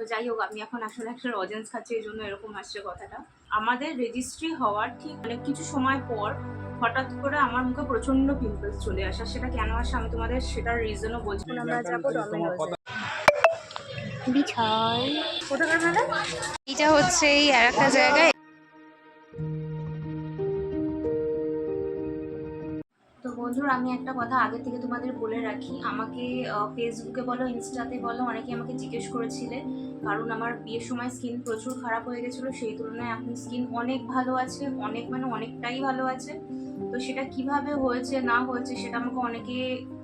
তো যাই হোক আমি এখন আসলে একটা রজেন্স খাচ্ছি এই জন্য এরকম আসছে কথাটা। আমাদের রেজিস্ট্রি হওয়ার ঠিক মানে কিছু সময় পর হঠাৎ করে আমার মুখে প্রচণ্ড পিম্পলস চলে আসা। সেটা কেন আসে আমি তোমাদের সেটার রিজনও বলছি আমরা যাব কোথাকার এটা হচ্ছে এই আর একটা জায়গায়। আমি একটা কথা আগে থেকে তোমাদের বলে রাখি। আমাকে ফেসবুকে বলো, ইনস্টাতে বলো অনেকে আমাকে জিজ্ঞেস করেছিলে। কারণ আমার বিয়ের সময় স্কিন প্রচুর খারাপ হয়ে গেছিল, সেই তুলনায় এখন স্কিন অনেক ভালো আছে, অনেক মানে অনেকটাই ভালো আছে। তো সেটা কীভাবে হয়েছে, না হয়েছে, সেটা আমাকে অনেকে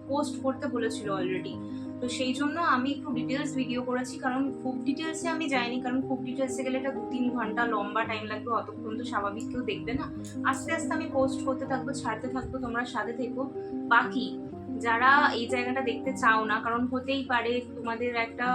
পোস্ট করতে বলেছিল অলরেডি। তো সেই জন্য আমি একটু ডিটেলস ভিডিও করেছি, কারণ খুব ডিটেলসে আমি যাইনি, কারণ খুব ডিটেলসে গেলে এটা দু তিন ঘণ্টা লম্বা টাইম লাগবে, অতক্ষণ তো স্বাভাবিক কেউ দেখবে না। আস্তে আস্তে আমি পোস্ট করতে থাকব, ছাড়তে থাকব, তোমরা সাথে থেকো। বাকি যারা এই জায়গাটা দেখতে চাও না, কারণ হতেই পারে তোমাদের একটা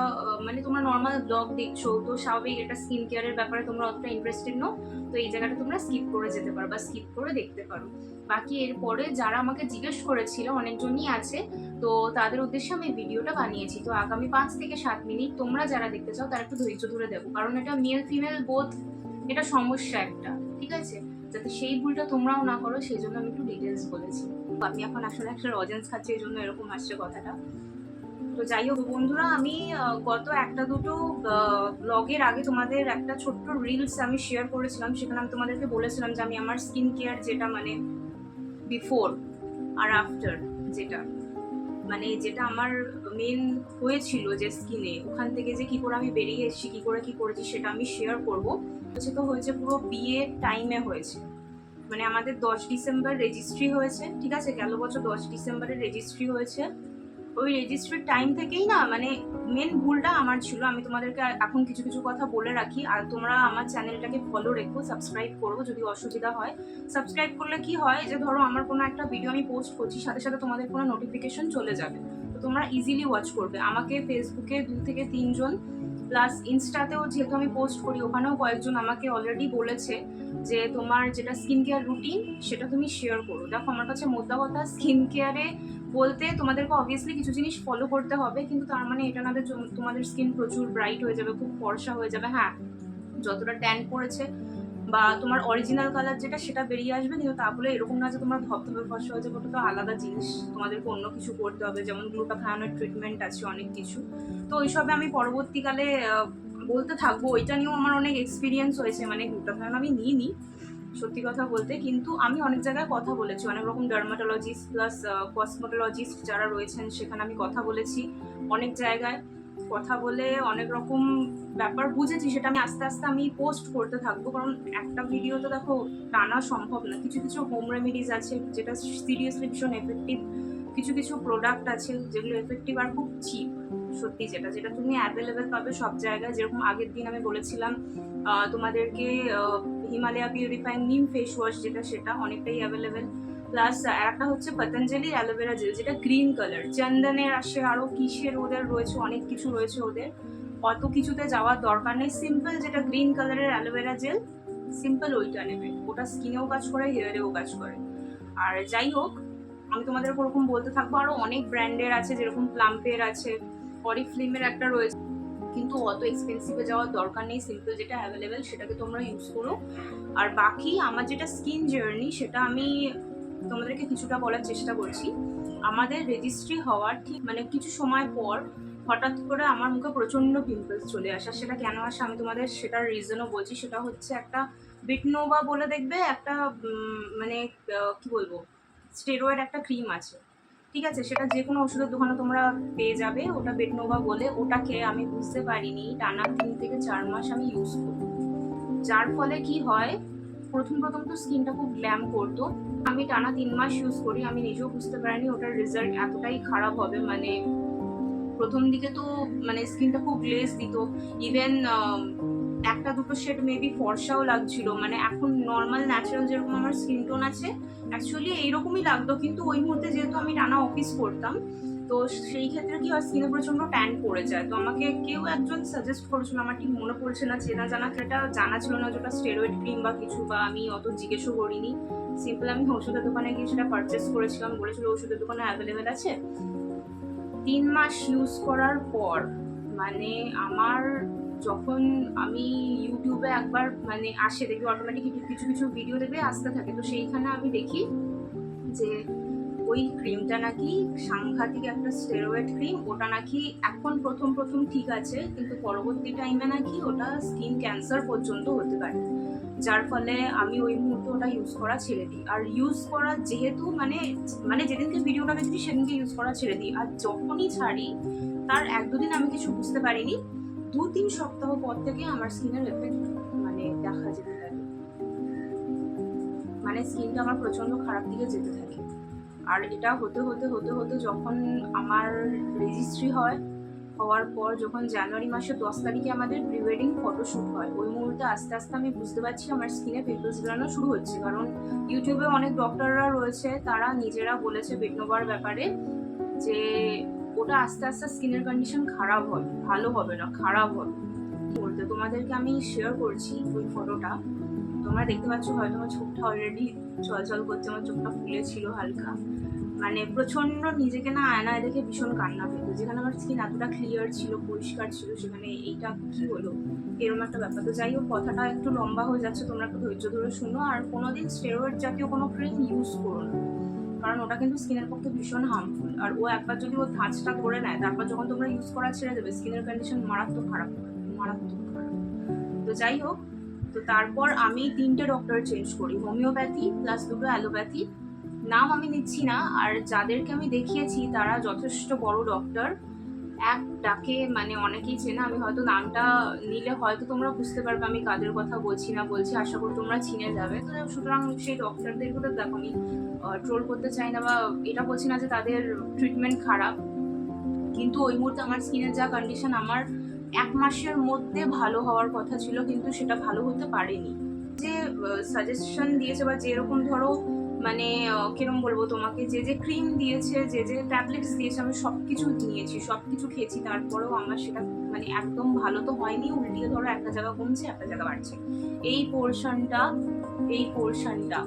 মানে তোমরা নর্মাল ব্লগ দেখছ, তো স্বাভাবিক একটা স্কিন কেয়ারের ব্যাপারে তোমরা অতটা ইন্টারেস্টেড নো তো এই জায়গাটা তোমরা স্কিপ করে যেতে পারো বা স্কিপ করে দেখতে পারো। বাকি এরপরে যারা আমাকে জিজ্ঞেস করেছিল, অনেকজনই আছে, তো তাদের উদ্দেশ্যে আমি ভিডিওটা বানিয়েছি। তো আগামী পাঁচ থেকে সাত মিনিট তোমরা যারা দেখতে চাও, তারা একটু ধৈর্য ধরে দেবো কারণ এটা মেল ফিমেল বোধ এটা সমস্যা একটা, ঠিক আছে? যাতে সেই ভুলটা তোমরাও না করো, সেই জন্য আমি একটু ডিটেলস বলেছি। আমি এখন আসলে একটা রজেন্স খাচ্ছি, এই জন্য এরকম আসছে কথাটা। তো যাই হোক, বন্ধুরা, আমি গত একটা দুটো ব্লগের আগে তোমাদের একটা ছোট্ট রিলস আমি শেয়ার করেছিলাম। সেখানে আমি তোমাদেরকে বলেছিলাম যে আমি আমার স্কিন কেয়ার যেটা মানে বিফোর আর আফটার যেটা। মানে যেটা আমার মেন হয়েছিল যে স্কিনে ওখান থেকে যে কি করে আমি বেরিয়ে এসেছি, কি করে কি করেছি সেটা আমি শেয়ার করব। তো হয়েছে পুরো বিয়ের টাইমে হয়েছে। মানে আমাদের দশ ডিসেম্বর রেজিস্ট্রি হয়েছে, ঠিক আছে? গেল বছর দশ ডিসেম্বরে রেজিস্ট্রি হয়েছে। ওই রেজিস্ট্রির টাইম থেকেই না মানে মেন ভুলটা আমার ছিল। আমি তোমাদেরকে এখন কিছু কিছু কথা বলে রাখি। আর তোমরা আমার চ্যানেলটাকে ফলো রেখো সাবস্ক্রাইব করো যদি অসুবিধা হয়। সাবস্ক্রাইব করলে কি হয় যে, ধরো আমার কোনো একটা ভিডিও আমি পোস্ট করছি, সাথে সাথে তোমাদের কোনো নোটিফিকেশন চলে যাবে। তো তোমরা ইজিলি ওয়াচ করবে। আমাকে ফেসবুকে দু থেকে তিনজন প্লাস ইনস্টাতেও যেহেতু আমি পোস্ট করি, ওখানেও কয়েকজন আমাকে অলরেডি বলেছে যে তোমার যেটা স্কিন কেয়ার রুটিন সেটা তুমি শেয়ার করো। দেখো, আমার কাছে মোদ্দা কথা স্কিন কেয়ারে বলতে তোমাদেরকে অবভিয়াসলি কিছু জিনিস ফলো করতে হবে, কিন্তু তার মানে এটা না তোমাদের স্কিন প্রচুর ব্রাইট হয়ে যাবে, খুব ফর্সা হয়ে যাবে। হ্যাঁ যতটা ট্যান পড়েছে বা তোমার অরিজিনাল কালার যেটা সেটা বেরিয়ে আসবে, কিন্তু তা বলে এরকম না যে তোমার ধপধপে ফর্সা হয়ে যাবে, ওটা তো আলাদা জিনিস। তোমাদেরকে অন্য কিছু করতে হবে, যেমন গ্লুটা গ্লুটাথায়নের ট্রিটমেন্ট আছে অনেক কিছু। তো ওইসবে আমি পরবর্তীকালে বলতে থাকব, ওইটা নিয়েও আমার অনেক এক্সপিরিয়েন্স হয়েছে মানে গ্লুটা গ্লুটাথায়ন আমি নিইনি, সত্যি কথা বলতে। কিন্তু আমি অনেক জায়গায় কথা বলেছি, অনেক রকম ডার্মাটোলজিস্ট প্লাস কসমোটোলজিস্ট যারা রয়েছেন, সেখানে আমি কথা বলেছি অনেক জায়গায়। কথা বলে অনেক রকম ব্যাপার বুঝেছি, সেটা আমি আস্তে আস্তে আমি পোস্ট করতে থাকব। কারণ একটা ভিডিও তো দেখো টানা সম্ভব না। কিছু কিছু হোম রেমেডিজ আছে, যেটা সিরিয়াসলি ভীষণ এফেক্টিভ কিছু কিছু প্রোডাক্ট আছে যেগুলো এফেক্টিভ আর খুব চিপ সত্যি যেটা। যেটা তুমি অ্যাভেলেবেল পাবে সব জায়গায়। যেরকম আগের দিন আমি বলেছিলাম তোমাদেরকে Himalaya purifying neem face wash যেটা, সেটা অনেকটাই অ্যাভেলেবেল প্লাস আর একটা হচ্ছে পতঞ্জলি অ্যালোভেরা জেল যেটা গ্রিন কালার চন্দনের আসে আরও কিসের ওদের রয়েছে, অনেক কিছু রয়েছে ওদের। অত কিছুতে যাওয়ার দরকার নেই। সিম্পল যেটা গ্রিন কালারের অ্যালোভেরা জেল সিম্পল ওইটা নেবে। ওটা স্কিনেও কাজ করে হেয়ারেও কাজ করে। আর যাই হোক, আমি তোমাদের ওরকম বলতে থাকব আরও অনেক ব্র্যান্ডের আছে, যেরকম প্লাম্পের আছে অরিফ্লিমের একটা রয়েছে। কিন্তু অত এক্সপেন্সিভে যাওয়ার দরকার নেই। সিম্পল যেটা অ্যাভেলেবেল সেটাকে তোমরা ইউজ করো। আর বাকি আমার যেটা স্কিন জার্নি সেটা আমি তোমাদেরকে কিছুটা বলার চেষ্টা করছি। আমাদের রেজিস্ট্রি হওয়ার ঠিক মানে কিছু সময় পর হঠাৎ করে আমার মুখে প্রচণ্ড পিম্পলস চলে আসা। সেটা কেন আসে আমি তোমাদের সেটার রিজনও বলছি। সেটা হচ্ছে একটা বিটনোভা বলে দেখবে, একটা মানে কি বলব স্টেরয়েড একটা ক্রিম আছে। ঠিক আছে? সেটা যে কোনো ওষুধের দোকানে তোমরা পেয়ে যাবে। ওটা বেটনোভা বলে। ওটাকে আমি বুঝতে পারিনি। টানা তিন থেকে চার মাস আমি ইউজ করি। যার ফলে কি হয়? প্রথম প্রথম তো স্কিনটা খুব গ্ল্যাম করতো। টানা তিন মাস ইউজ করি, আমি নিজেও বুঝতে পারিনি ওটার রেজাল্ট এতটাই খারাপ হবে। মানে প্রথম দিকে তো মানে স্কিনটা খুব গ্লেজ দিত। ইভেন একটা দুটো শেড মেবি ফর্সাও লাগছিল। মানে এখন নর্মাল ন্যাচারাল যেরকম আমার স্কিন টোন আছে অ্যাকচুয়ালি এইরকমই লাগতো। কিন্তু ওই মুহূর্তে যেহেতু আমি টানা অফিস করতাম তো সেই ক্ষেত্রে কি হয়, স্কিনে প্রচণ্ড ট্যান পড়ে যায়। তো আমাকে কেউ একজন সাজেস্ট করেছিল, আমার ঠিক মনে পড়ছে না, চেনা জানা সেটা জানা ছিল না যেটা স্টেরয়েড ক্রিম বা কিছু, বা আমি অত জিজ্ঞেসও করিনি। সিম্পল আমি ওষুধের দোকানে গিয়ে সেটা পারচেস করেছিলাম, বলেছিল ওষুধের দোকানে অ্যাভেলেবেল আছে। তিন মাস ইউজ করার পর মানে আমার যখন আমি ইউটিউবে একবার মানে আসে, দেখি অটোমেটিক কিছু কিছু ভিডিও দেখবে, আসতে থাকে। তো সেইখানে আমি দেখি যে ওই ক্রিমটা নাকি সাংঘাতিক একটা স্টেরয়েড ক্রিম ওটা নাকি এখন প্রথম প্রথম ঠিক আছে, কিন্তু পরবর্তী টাইমে নাকি ওটা স্কিন ক্যান্সার পর্যন্ত হতে পারে। যার ফলে আমি ওই মুহূর্তে ওটা ইউজ করা ছেড়ে দিই। আর ইউজ করা যেহেতু মানে মানে যেদিনকে ভিডিওটা দেখি সেদিনকে ইউজ করা ছেড়ে দিই, আর যখনই ছাড়ি, তার এক দুদিন আমি কিছু বুঝতে পারিনি দু তিন সপ্তাহ পর থেকে আমার স্কিনের এফেক্ট মানে দেখা যেতে থাকে। মানে স্কিনটা আমার প্রচণ্ড খারাপ দিকে যেতে থাকে। আর এটা হতে হতে হতে হতে যখন আমার রেজিস্ট্রি হয়, হওয়ার পর যখন জানুয়ারি মাসের দশ তারিখে আমাদের প্রি ওয়েডিং ফটোশ্যুট হয়, ওই মুহূর্তে আস্তে আস্তে আমি বুঝতে পারছি আমার স্কিনে পিম্পলস বেরানো শুরু হচ্ছে। কারণ ইউটিউবে অনেক ডক্টররা রয়েছে, তারা নিজেরা বলেছে বেটনোবার ব্যাপারে যে ওটা আস্তে আস্তে স্কিনের কন্ডিশন খারাপ হবে, ভালো হবে না, খারাপ হবে। বলতে তোমাদেরকে আমি শেয়ার করছি ওই ফটোটা তোমরা দেখতে পাচ্ছ হয়তো আমার চোখটা অলরেডি চলচল করছে, আমার চোখটা ফুলেছিল হালকা। মানে প্রচণ্ড নিজেকে না আয়নায় দেখে ভীষণ কান্না পেত। যেখানে আমার স্কিন এতটা ক্লিয়ার ছিল, পরিষ্কার ছিল, সেখানে এইটা কি হলো? এরকম একটা ব্যাপার। তো যাই হোক, কথাটা একটু লম্বা হয়ে যাচ্ছে, তোমরা একটু ধৈর্য ধরে শুনো। আর কোনোদিন স্টেরয়েড জাতীয় কোনো ক্রিম ইউজ করো না। কারণ ওটা কিন্তু স্কিনের পক্ষে ভীষণ হার্মফুল আর ও একবার যদি ও ধাঁচটা করে নেয়, তারপর যখন তোমরা ইউজ করা ছেড়ে দেবে স্কিনের কন্ডিশন মারাত্মক খারাপ মারাত্মক খারাপ। তো যাই হোক তো তারপর আমি তিনটে ডক্টর চেঞ্জ করি হোমিওপ্যাথি প্লাস দুটো অ্যালোপ্যাথি নাম আমি নিচ্ছি না, আর যাদেরকে আমি দেখিয়েছি, তারা যথেষ্ট বড় ডক্টর এক ডাকে মানে অনেকেই চেনা, আমি হয়তো নামটা নিলে হয়তো তোমরা বুঝতে পারবে, আমি কাদের কথা বলছি না বলছি, আশা করি তোমরা চিনে যাবে। তো সুতরাং সেই ডক্টরদেরকে তো দেখো, আমি ট্রোল করতে চাই না বা এটা বলছি না যে তাদের ট্রিটমেন্ট খারাপ। কিন্তু ওই মুহূর্তে আমার স্কিনের যা কন্ডিশন আমার এক মাসের মধ্যে ভালো হওয়ার কথা ছিল, কিন্তু সেটা ভালো হতে পারেনি। যে সাজেশন দিয়েছে বা যেরকম ধরো মানে কিরম বলব তোমাকে, যে যে ক্রিম দিয়েছে, যে যে ট্যাবলেটস দিয়েছে, আমি সব কিছু নিয়েছি সব কিছু খেয়েছি, তারপরেও আমার সেটা মানে একদম ভালো তো হয়নি, উল্টিয়ে ধরো একটা জায়গা কমছে, একটা জায়গা বাড়ছে। এই পোর্শনটা এই পোর্শনটা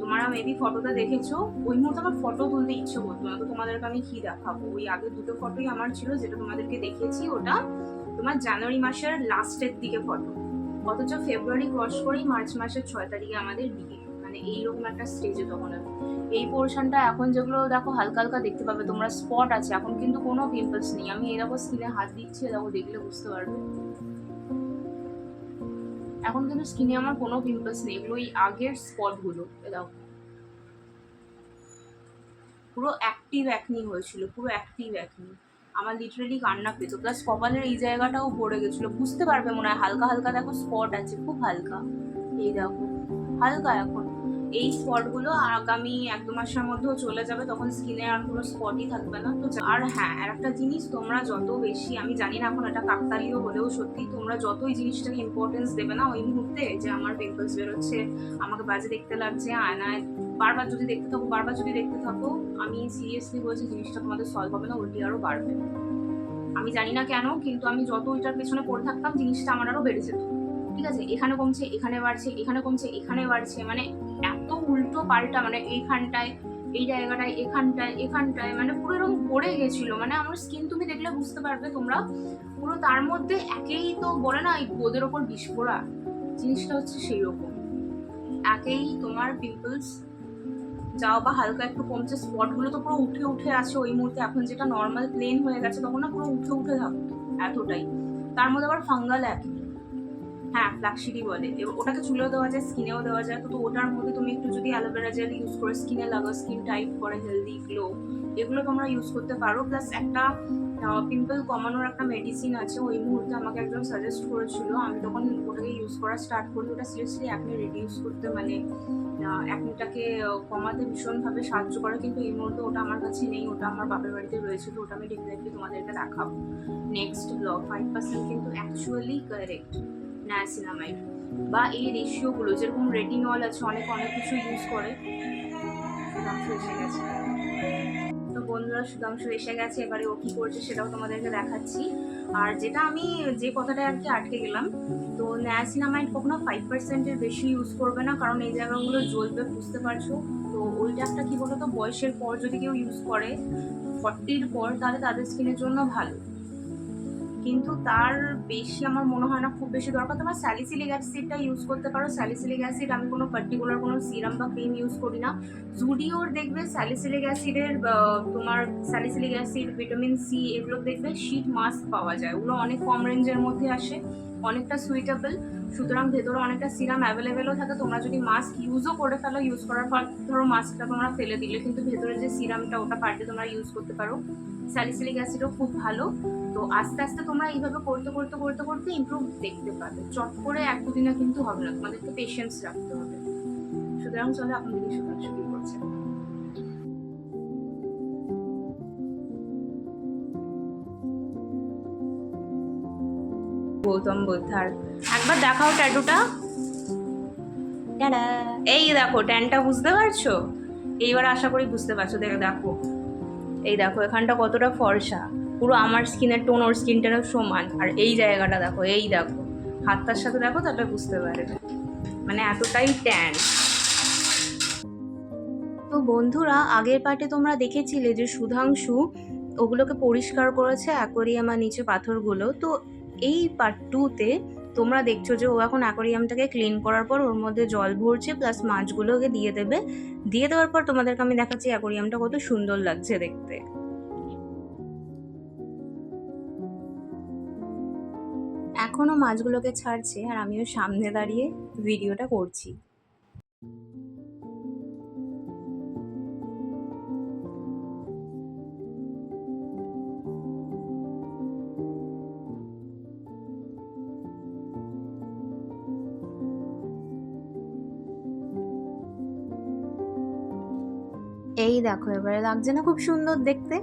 তোমরা মেবি ফটোটা দেখেছ, ওই মুহূর্তে আমার ফটো তুলতে ইচ্ছে করতো না, তো তোমাদেরকে আমি কি দেখাবো? ওই আগে দুটো ফটোই আমার ছিল, যেটা তোমাদেরকে দেখিয়েছি, ওটা তোমার জানুয়ারি মাসের লাস্টের দিকে ফটো। অথচ ফেব্রুয়ারি ক্রস করেই মার্চ মাসের ছয় তারিখে আমাদের বিয়ে। মানে এইরকম একটা স্টেজে তখন আমি এই পোর্শনটা এখন যেগুলো দেখো হালকা হালকা দেখতে পাবে, তোমরা স্পট আছে, এখন কিন্তু কোনো পিম্পলস নেই। আমি এই দেখো স্কিনে হাত দিচ্ছি দেখো দেখলে বুঝতে পারবে। এখন কিন্তু স্কিনে আমার কোনো পিম্পলস নেই এগুলো ওই আগের স্পটগুলো দেখো। পুরো অ্যাক্টিভ অ্যাকনি হয়েছিল, পুরো অ্যাক্টিভ অ্যাকনি আমার লিটারেলি কান্না পেতো। প্লাস কপালের এই জায়গাটাও ভরে গেছিল। বুঝতে পারবে মনে হয় হালকা হালকা দেখো স্পট আছে, খুব হালকা। এই দেখো, হালকা এখন। এই স্পটগুলো আগামী এক দু মাসের মধ্যেও চলে যাবে, তখন স্কিনে আর কোনো স্পটই থাকবে না। তো আর হ্যাঁ আর একটা জিনিস, তোমরা যত বেশি, আমি জানি না এখন এটা কাকতালীয় হলেও সত্যি, তোমরা যতই জিনিসটাকে ইম্পর্টেন্স দেবে না, ওই মুহূর্তে যে আমার পিম্পলস বেরোচ্ছে, আমাকে বাজে দেখতে লাগছে, আয়নায় বারবার যদি দেখতে থাকো, বারবার যদি দেখতে থাকো, আমি সিরিয়াসলি বলছি জিনিসটা তোমাদের সলভ হবে না, উল্টি আরও বাড়বে। আমি জানি না কেন, কিন্তু আমি যত ওইটার পেছনে পড়ে থাকতাম, জিনিসটা আমার আরও বেড়ে যেত। ঠিক আছে? এখানে কমছে, এখানে বাড়ছে, এখানে কমছে, এখানে বাড়ছে মানে এত পাল্টা মানে এইখানটায়, এই জায়গাটায়, এখানটায় এখানটায় মানে পুরো এরকম পড়ে গেছিল। মানে আমার স্কিন তুমি দেখলে বুঝতে পারবে তোমরা, পুরো তার মধ্যে একেই তো বলে না, এই গোদের ওপর বিস্ফোরা জিনিসটা হচ্ছে সেই রকম একেই তোমার পিম্পলস যাও বা হালকা একটু কমছে স্পটগুলো তো পুরো উঠে উঠে আছে ওই মুহূর্তে। এখন যেটা নর্মাল প্লেন হয়ে গেছে, তখন না পুরো উঠে উঠে থাকতো, এতটাই। তার মধ্যে আবার ফাঙ্গাল একই হ্যাঁ ফ্ল্যাক্সিডি বলে। ওটাকে চুলেও দেওয়া যায় স্কিনেও দেওয়া যায়। তো ওটার মধ্যে তুমি একটু যদি অ্যালোভেরা জেল ইউজ করে স্কিনে লাগাও স্কিন টাইট করে হেলদি গ্লো এগুলো তোমরা ইউজ করতে পারো। প্লাস একটা পিম্পল কমানোর একটা মেডিসিন আছে। ওই মুহূর্তে আমাকে একজন সাজেস্ট করেছিল। আমি তখন ওটাকে ইউজ করা স্টার্ট করি। ওটা সিরিয়াসলি অ্যাকনে রিডিউস করতে মানে অ্যাকনেটাকে কমাতে ভীষণভাবে সাহায্য করে। কিন্তু এই মুহূর্তে ওটা আমার কাছে নেই। ওটা আমার বাপের বাড়িতে রয়েছে। তো ওটা আমি ডেফিনেটলি তোমাদেরকে দেখাবো নেক্সট ব্লগ ফাইভ পার্সেন্ট কিন্তু অ্যাকচুয়ালি কারেক্ট নায়াসিনামাইড বা এই রেশিওগুলো যেরকম রেটিনল আছে, অনেক অনেক কিছু ইউজ করে। সুধাংশু এসে গেছে। তো বন্ধুরা, সুধাংশু এসে গেছে। এবারে ও কী করছে সেটাও তোমাদেরকে দেখাচ্ছি। আর যেটা আমি যে কথাটা আর কি আটকে গেলাম, তো ন্যাসিনামাইড কখনো ফাইভ পার্সেন্টের বেশি ইউজ করবে না, কারণ এই জায়গাগুলো জ্বলবে, বুঝতে পারছ? তো ওইটা একটা কি বলতো, বয়সের পর যদি কেউ ইউজ করে ফর্টির পর, তাহলে তাদের স্কিনের জন্য ভালো। কিন্তু তার বেশি আমার মনে হয় না খুব বেশি দরকার। তোমার স্যালিসিলিক অ্যাসিডটা ইউজ করতে পারো। স্যালিসিলিক অ্যাসিড আমি কোনো পার্টিকুলার কোনো সিরাম বা ক্রিম ইউজ করি না। জুডিওর দেখবে স্যালিসিলিক অ্যাসিডের তোমার স্যালিসিলিক অ্যাসিড ভিটামিন সি এগুলো দেখবে শীট মাস্ক পাওয়া যায়। ওগুলো অনেক কম রেঞ্জের মধ্যে আসে, অনেকটা সুইটেবল সুতরাং ভেতরে অনেকটা সিরাম অ্যাভেলেবেলও থাকে। তোমরা যদি মাস্ক ইউজও করে ফেলো ইউজ করার পর ধরো মাস্কটা তোমরা ফেলে দিলে। কিন্তু ভেতরে যে সিরামটা ওটা পাল্টে তোমরা ইউজ করতে পারো। স্যালিসিলিক অ্যাসিডও খুব ভালো। তো আস্তে আস্তে তোমরা এইভাবে করতে করতে করতে করতে ইমপ্রুভ দেখতে পাবে। চট করে এক দুদিনে কিন্তু হবে না তোমাদেরকে পেশেন্স রাখতে হবে। সুতরাং চলো দিদি সুধাংশু কি করছে। গৌতম বুদ্ধার। একবার দেখাও ট্যাটুটা এই দেখো ট্যানটা বুঝতে পারছ? এইবার আশা করি বুঝতে পারছ। দেখো দেখো। এই দেখো এখানটা কতটা ফর্সা। পুরো আমার স্কিনের টোন, ওর স্কিনটারও সমান। আর এই জায়গাটা দেখো, এই দেখো। হাতটার সাথে দেখো তাহলে বুঝতে পারবে। মানে এতটাই ট্যান তো বন্ধুরা, আগের পার্টে তোমরা দেখেছিলে যে সুধাংশু ওগুলোকে পরিষ্কার করেছে অ্যাকোরিয়াম আর নিচে পাথরগুলো। তো এই পার্ট টুতে তোমরা দেখছ যে ও এখন অ্যাকোরিয়ামটাকে ক্লিন করার পর ওর মধ্যে জল ভরছে প্লাস মাছগুলোকে দিয়ে দেবে। দিয়ে দেওয়ার পর তোমাদেরকে আমি দেখাচ্ছি অ্যাকোরিয়ামটা কত সুন্দর লাগছে দেখতে। এখনও মাছগুলোকে ছাড়ছে আর আমিও সামনে দাঁড়িয়ে ভিডিওটা করছি। এই দেখো, এবারে লাগছে না খুব সুন্দর দেখতে।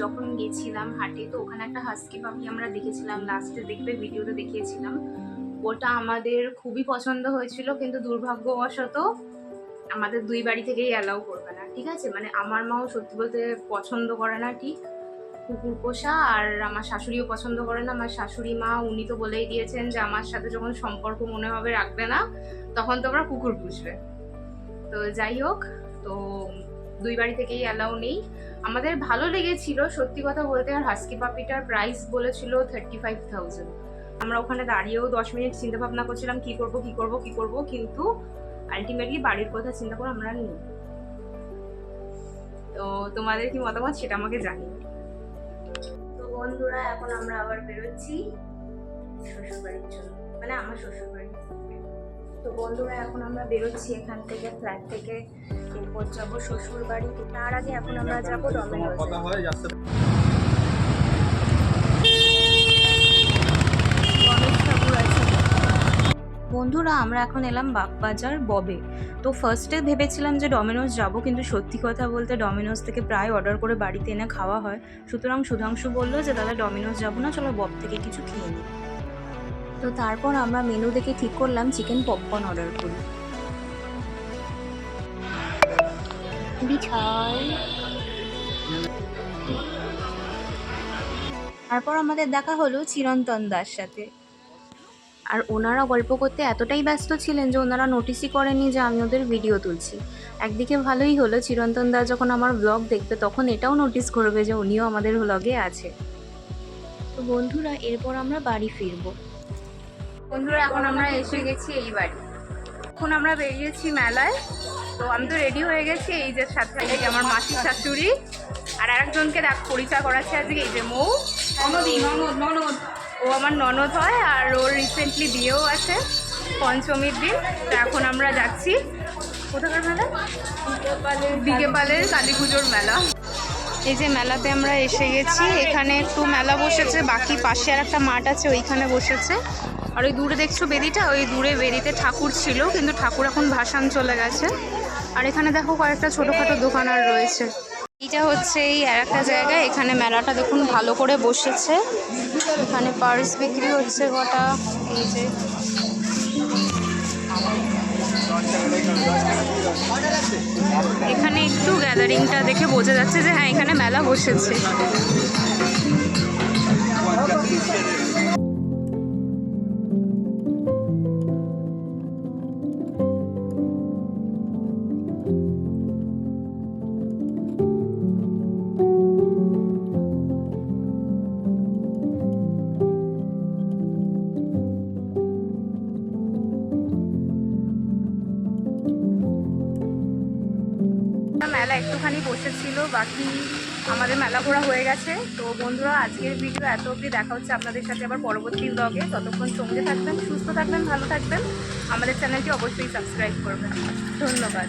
যখন গেছিলাম হাটে, তো ওখানে একটা হাস্কি পাখি আমরা দেখেছিলাম। লাস্টে দেখবে ভিডিওতে দেখিয়েছিলাম। ওটা আমাদের খুবই পছন্দ হয়েছিল, কিন্তু দুর্ভাগ্যবশত আমাদের দুই বাড়ি থেকেই অ্যালাউ করবে না, ঠিক আছে? মানে আমার মাও সত্যি বলতে পছন্দ করে না ঠিক কুকুর পোষা, আর আমার শাশুড়িও পছন্দ করে না। আমার শাশুড়ি মা, উনি তো বলেই দিয়েছেন যে আমার সাথে যখন সম্পর্ক মনে হবে রাখবে না, তখন তোমরা কুকুর পুষবে। তো যাই হোক, তো দুই বাড়ি থেকেই অ্যালাউ নেই। আমাদের ভালো লেগেছিল, সত্যি কথা বলতে আর হাস্কি পাপিটার প্রাইস বলেছিল থার্টি ফাইভ থাউজেন্ড আমরা ওখানে দাঁড়িয়েও দশ মিনিট চিন্তা ভাবনা করছিলাম, কি করব কি করব কি করব, কিন্তু আলটিমেটলি বাড়ির কথা চিন্তা করে আমরা নিই। তো তোমাদের কি মতামত সেটা আমাকে জানি তো বন্ধুরা, এখন আমরা আবার বেরোচ্ছি। শ্বশুর বাড়ির জন্য। মানে আমার শ্বশুর বাড়ি তো বন্ধুরা এখন আমরা বেরোচ্ছি এখান থেকে ফ্ল্যাট থেকে এরপর যাব শ্বশুর বাড়ি তার আগে এখন আমরা যাব ডমিনোজে বন্ধুরা আমরা এখন এলাম বাগবাজার ববে। তো ফার্স্টে ভেবেছিলাম যে ডমিনোজ যাব কিন্তু সত্যি কথা বলতে ডমিনোজ থেকে প্রায় অর্ডার করে বাড়িতে এনে খাওয়া হয়। সুতরাং সুধাংশু বলল যে দাদা ডমিনোজ যাব না চলো বব থেকে কিছু খেয়ে নিই। তো তারপর আমরা মেনু দেখে ঠিক করলাম চিকেন পপকর্ন অর্ডার করি। তারপর আমাদের দেখা হলো চিরন্তন দার সাথে। আর ওনারা গল্প করতে এতটাই ব্যস্ত ছিলেন যে ওনারা নোটিসই করেনি যে আমি ওদের ভিডিও তুলছি। একদিকে ভালোই হলো চিরন্তন দা যখন আমার ব্লগ দেখবে, তখন এটাও নোটিস করবে যে উনিও আমাদের ব্লগে আছে। তো বন্ধুরা, এরপর আমরা বাড়ি ফিরবো। বন্ধুরা এখন আমরা এসে গেছি এই বাড়ি। এখন আমরা বেরিয়েছি মেলায়। তো আমি তো রেডি হয়ে গেছি এই যে সাথে আমার মাসির শাশুড়ি। আর আরেকজনকে দেখ পরিচয় করাচ্ছে আজকে এই যে মৌ। ননদি ননদ ননদ। ও আমার ননদ হয় আর ওর রিসেন্টলি বিয়েও আছে পঞ্চমীর দিন। তো এখন আমরা যাচ্ছি। কোথাকার মেলা? দিগেপালের কালী পুজোর মেলা। এই যে মেলাতে আমরা এসে গেছি এখানে একটু মেলা বসেছে বাকি পাশে আর একটা মাঠ আছে ওইখানে বসেছে। আর ওই দূরে দেখছ বেদিটা? ওই দূরে বেদিতে ঠাকুর ছিল, কিন্তু ঠাকুর এখন ভাসান চলে গেছে। আর এখানে দেখো কয়েকটা ছোটোখাটো দোকান আর রয়েছে। এটা হচ্ছে এই আর একটা জায়গা এখানে মেলাটা দেখুন ভালো করে বসেছে। এখানে পার্স বিক্রি হচ্ছে গোটা, এই যে। এখানে একটু গ্যাদারিংটা দেখে বোঝা যাচ্ছে যে হ্যাঁ এখানে মেলা বসেছে। বাকি আমাদের মেলা ঘোরা হয়ে গেছে। তো বন্ধুরা, আজকের ভিডিও এত অবধি দেখা হচ্ছে আপনাদের সাথে আবার পরবর্তী ব্লগে ততক্ষণ সঙ্গে থাকবেন, সুস্থ থাকবেন, ভালো থাকবেন। আমাদের চ্যানেলটি অবশ্যই সাবস্ক্রাইব করবেন। ধন্যবাদ।